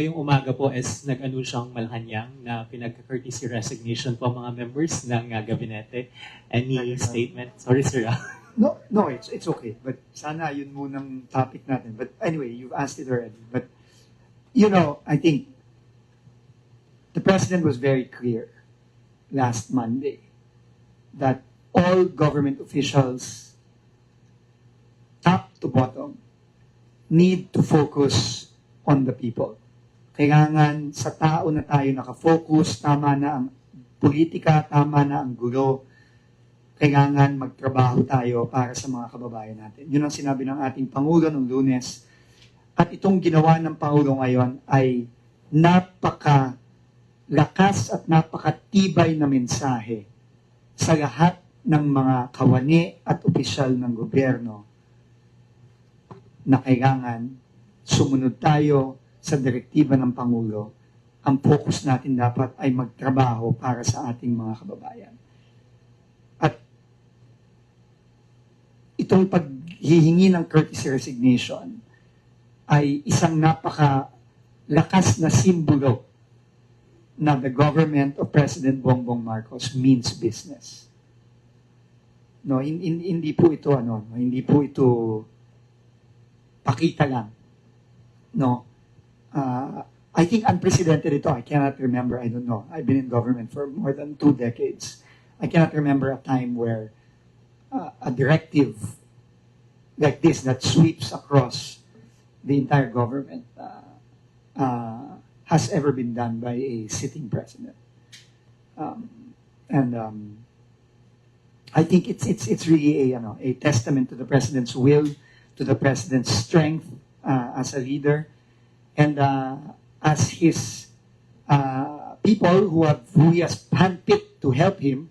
ngayong umaga po is nag-anunsyang Malacanang na pinagka-courtesy resignation po ang mga members ng uh, gabinete. Any statement? Sorry, sir. ah. No, no, it's it's okay. But sana yun munang topic natin. But anyway, you've asked it already. But you know, I think the president was very clear last Monday that all government officials, top to bottom, need to focus on the people. Kailangan sa tao na tayo nakafocus, tama na ang politika, tama na ang gulo, kailangan magtrabaho tayo para sa mga kababayan natin. Yun ang sinabi ng ating Pangulo nung lunes. At itong ginawa ng Pangulo ngayon ay napaka lakas at napakatibay na mensahe sa lahat ng mga kawani at opisyal ng gobyerno na kailangan sumunod tayo sa direktiba ng Pangulo. Ang focus natin dapat ay magtrabaho para sa ating mga kababayan. At itong paghihingi ng courtesy resignation ay isang napaka lakas na simbolo na the government of President Bongbong Marcos means business. No, hin- hin- hindi po ito ano, no, hindi po ito pakita lang. No. Uh, I think unprecedented ito. I cannot remember. I don't know. I've been in government for more than two decades. I cannot remember a time where uh, a directive like this that sweeps across the entire government uh, uh, has ever been done by a sitting president. Um, and um, I think it's it's it's really a you know a testament to the president's will, to the president's strength uh, as a leader, and uh, as his uh, people who have who he has handpicked to help him,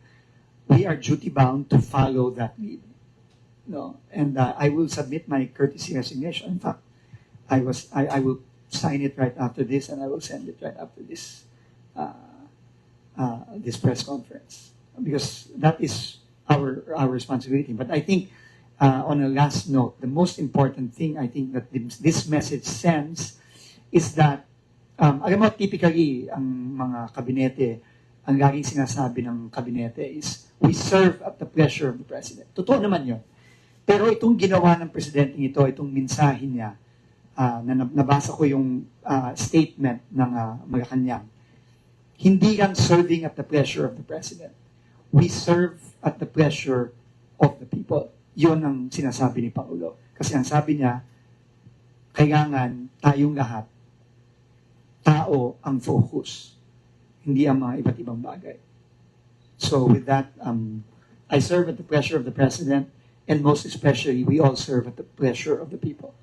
we are duty bound to follow that lead. No, and uh, I will submit my courtesy resignation. In fact, I was I, I will sign it right after this, and I will send it right after this uh, uh, this press conference because that is our our responsibility. But I think uh, on a last note, the most important thing I think that this, message sends is that um, alam mo typically ang mga kabinete ang laging sinasabi ng kabinete is we serve at the pleasure of the president. Totoo naman 'yon. Pero itong ginawa ng presidente ito, itong mensahe niya, ah, na nab- nabasa ko yung ah, statement ng uh, Malacanang, hindi lang serving at the pleasure of the president. We serve at the pleasure of the people. Yun ang sinasabi ni Pangulo. Kasi ang sabi niya, kailangan tayong lahat, tao ang focus, hindi ang mga iba't ibang bagay. So with that, um, I serve at the pleasure of the president, and most especially, we all serve at the pleasure of the people.